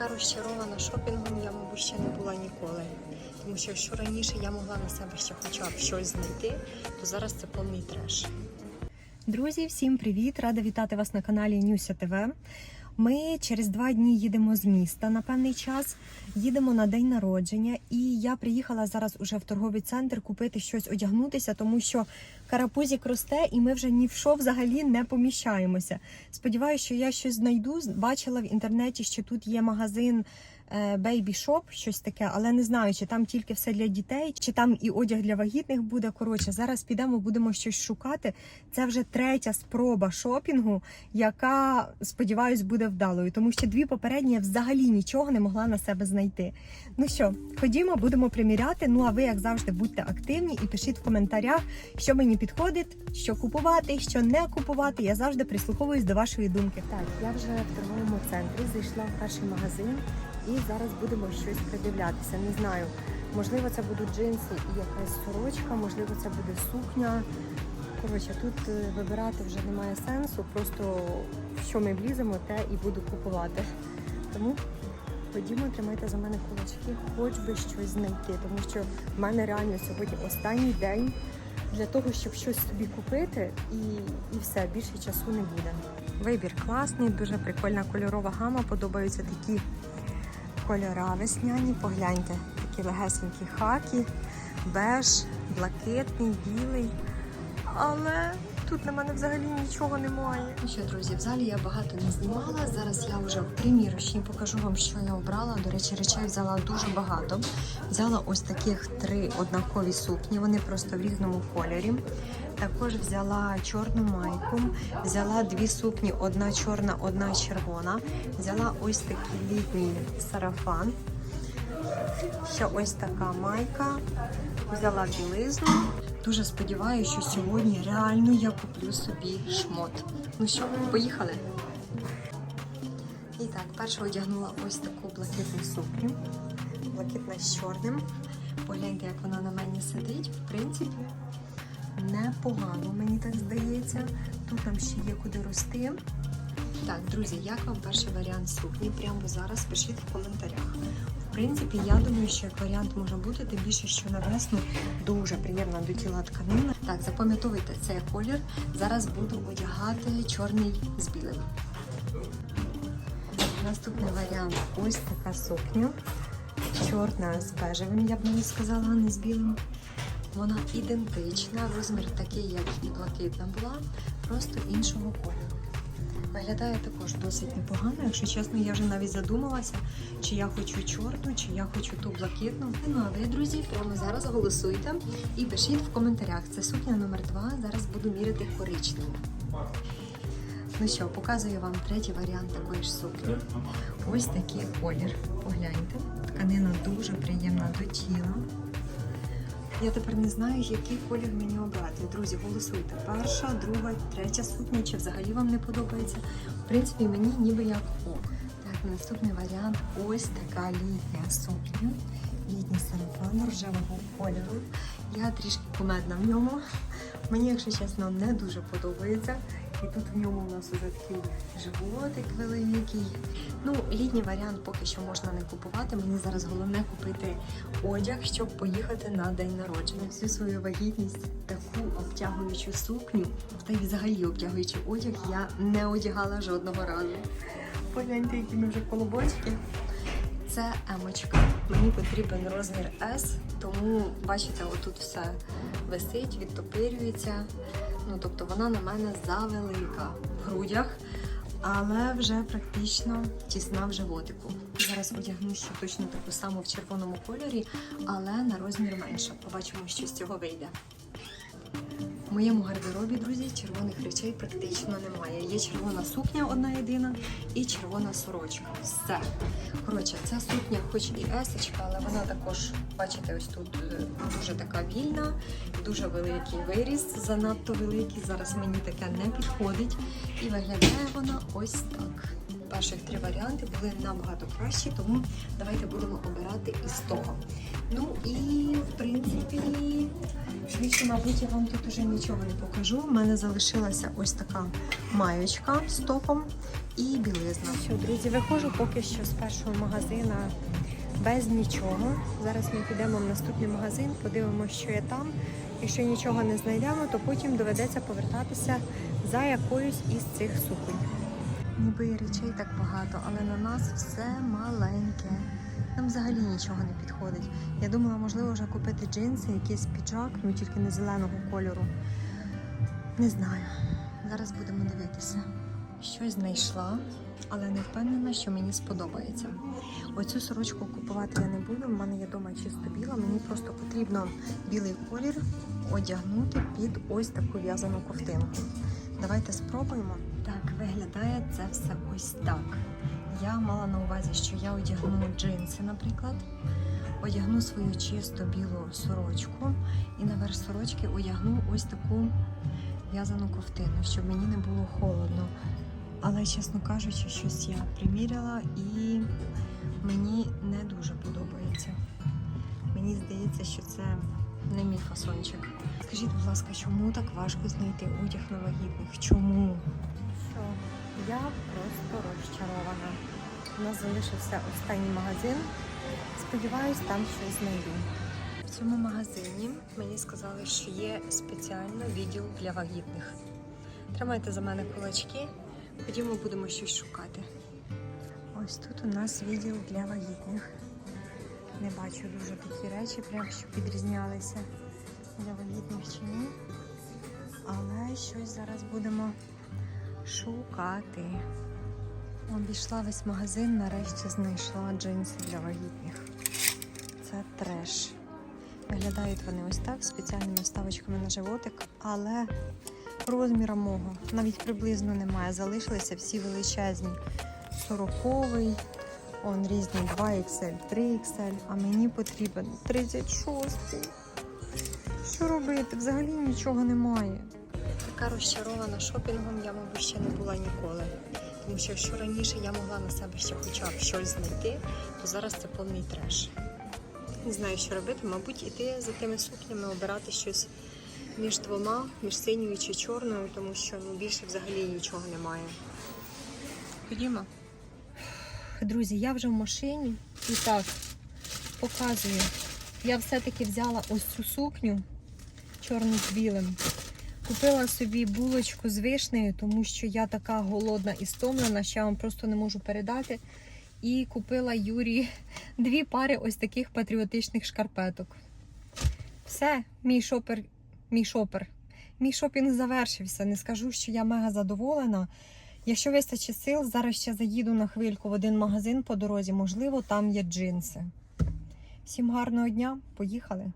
така розчарована шопінгом, я, мабуть, ще не була ніколи. Тому що якщо раніше я могла на себе ще хоча б щось знайти, то зараз це повний треш. Друзі, всім привіт! Рада вітати вас на каналі Нюся ТВ. Ми через два дні їдемо з міста на певний час. Їдемо на день народження, і я приїхала зараз уже в торговий центр купити щось одягнутися, тому що карапузік росте, і ми вже ні в що взагалі не поміщаємося. Сподіваюся, що я щось знайду. Бачила в інтернеті, що тут є магазин. Shop, щось таке, але не знаю, чи там тільки все для дітей, чи там і одяг для вагітних буде. Коротше, зараз підемо, будемо щось шукати. Це вже третя спроба шопінгу, яка сподіваюсь буде вдалою, тому що дві попередні я взагалі нічого не могла на себе знайти. Ну що, ходімо, будемо приміряти. Ну а ви, як завжди, будьте активні і пишіть в коментарях, що мені підходить, що купувати, що не купувати. Я завжди прислуховуюсь до вашої думки. Так, я вже в торговому центрі зайшла в перший магазин і зараз будемо щось придивлятися. Не знаю, можливо, це будуть джинси і якась сорочка, можливо, це буде сукня. Коротше, тут е, вибирати вже немає сенсу, просто що ми вліземо, те і буду купувати. Тому ходімо, тримайте за мене кулачки, хоч би щось знайти, тому що в мене реально сьогодні останній день для того, щоб щось собі купити, і, і все, більше часу не буде. Вибір класний, дуже прикольна кольорова гама, подобаються такі кольора весняні. Погляньте, такі легесенькі хакі, беж, блакитний, білий. Але тут на мене взагалі нічого немає. Ну що, друзі, в залі я багато не знімала. Зараз я вже в примірочній покажу вам, що я обрала. До речі, речей взяла дуже багато. Взяла ось таких три однакові сукні, вони просто в різному кольорі. Також взяла чорну майку, взяла дві сукні, одна чорна, одна червона. Взяла ось такий літній сарафан. Ще ось така майка. Взяла білизну. Дуже сподіваюся, що сьогодні реально я куплю собі шмот. Ну що, поїхали? І так, перше одягнула ось таку блакитну сукню. Блакитна з чорним. Погляньте, як вона на мені сидить. В принципі, непогано, мені так здається. Тут там ще є куди рости. Так, друзі, як вам перший варіант сукні? Прямо зараз пишіть в коментарях. В принципі, я думаю, що як варіант може бути, тим більше, що на весну дуже приємна до тіла тканина. Так, запам'ятовуйте цей колір. Зараз буду одягати чорний з білим. Наступний варіант ось така сукня. Чорна з бежевим, я б навіть сказала, а не з білим. Вона ідентична, розмір такий, як і блакитна була, просто іншого кольору. Виглядає також досить непогано. Якщо чесно, я вже навіть задумалася, чи я хочу чорну, чи я хочу ту блакитну. Ну а ви, друзі, прямо зараз голосуйте і пишіть в коментарях. Це сукня номер 2 Зараз буду міряти коричневу. Ну що, показую вам третій варіант такої ж сукні. Ось такий колір. Погляньте. Тканина дуже приємна до тіла. Я тепер не знаю, який колір мені обрати. Друзі, голосуйте. Перша, друга, третя сукня, чи взагалі вам не подобається. В принципі, мені ніби як ок. Так, наступний варіант ось така літня сукня. Літній сарафан рожевого кольору. Я трішки кумедна в ньому. Мені, якщо чесно, не дуже подобається. І тут в ньому у нас уже такий животик великий. Ну, літній варіант поки що можна не купувати. Мені зараз головне купити одяг, щоб поїхати на день народження. Всю свою вагітність таку обтягуючу сукню, та й взагалі обтягуючий одяг я не одягала жодного разу. Погляньте, які ми вже колобочки. Це емочка. Мені потрібен розмір S, тому бачите, отут все висить, відтопирюється. Ну, тобто вона на мене завелика в грудях, але вже практично тісна в животику. Зараз одягну ще точно таку саму в червоному кольорі, але на розмір менше. Побачимо, що з цього вийде. В моєму гардеробі, друзі, червоних речей практично немає. Є червона сукня одна єдина і червона сорочка. Все. Коротше, ця сукня, хоч і есочка, але вона також, бачите, ось тут е, дуже така вільна, дуже великий виріс, занадто великий. Зараз мені таке не підходить. І виглядає вона ось так. перших три варіанти були набагато кращі, тому давайте будемо обирати із того. Ну і в принципі, швидше, мабуть, я вам тут уже нічого не покажу. У мене залишилася ось така маєчка з топом і білизна. Що, друзі, виходжу поки що з першого магазина без нічого. Зараз ми підемо в наступний магазин, подивимося, що є там. Якщо нічого не знайдемо, то потім доведеться повертатися за якоюсь із цих суконь. Ніби і речей так багато, але на нас все маленьке. Нам взагалі нічого не підходить. Я думала, можливо, вже купити джинси, якийсь піджак, ну тільки не зеленого кольору. Не знаю. Зараз будемо дивитися. Щось знайшла, але не впевнена, що мені сподобається. Оцю сорочку купувати я не буду. У мене є вдома чисто біла. Мені просто потрібно білий колір одягнути під ось таку в'язану ковтинку. Давайте спробуємо. Так, виглядає це все ось так. Я мала на увазі, що я одягну джинси, наприклад, одягну свою чисто білу сорочку і наверх сорочки одягну ось таку в'язану ковтину, щоб мені не було холодно. Але, чесно кажучи, щось я приміряла і мені не дуже подобається. Мені здається, що це не мій фасончик. Скажіть, будь ласка, чому так важко знайти одяг на вагітних? Чому? Що? Я просто розчарована. У нас залишився останній магазин. Сподіваюсь, там щось знайду. В цьому магазині мені сказали, що є спеціально відділ для вагітних. Тримайте за мене кулачки, ходімо будемо щось шукати. Ось тут у нас відділ для вагітних. Не бачу дуже такі речі, прям щоб підрізнялися для вагітних чи ні. Але щось зараз будемо шукати. Обійшла весь магазин, нарешті знайшла джинси для вагітних. Це треш. Виглядають вони ось так, спеціальними вставочками на животик, але розміра мого навіть приблизно немає. Залишилися всі величезні. 40-й, он різні 2XL, 3XL, а мені потрібен 36-й. Що робити? Взагалі нічого немає. Така розчарована шопінгом я, мабуть, ще не була ніколи. Тому що якщо раніше я могла на себе ще хоча б щось знайти, то зараз це повний треш. Не знаю, що робити, мабуть, іти за тими сукнями, обирати щось між двома, між синьою чи чорною, тому що ну, більше взагалі нічого немає. Ходімо. Друзі, я вже в машині і так показую. Я все-таки взяла ось цю сукню чорну з білим. Купила собі булочку з вишнею, тому що я така голодна і стомлена, що я вам просто не можу передати. І купила Юрі дві пари ось таких патріотичних шкарпеток. Все, мій шопер, мій шопер. Мій шопінг завершився. Не скажу, що я мега задоволена. Якщо вистачить сил, зараз ще заїду на хвильку в один магазин по дорозі. Можливо, там є джинси. Всім гарного дня, поїхали!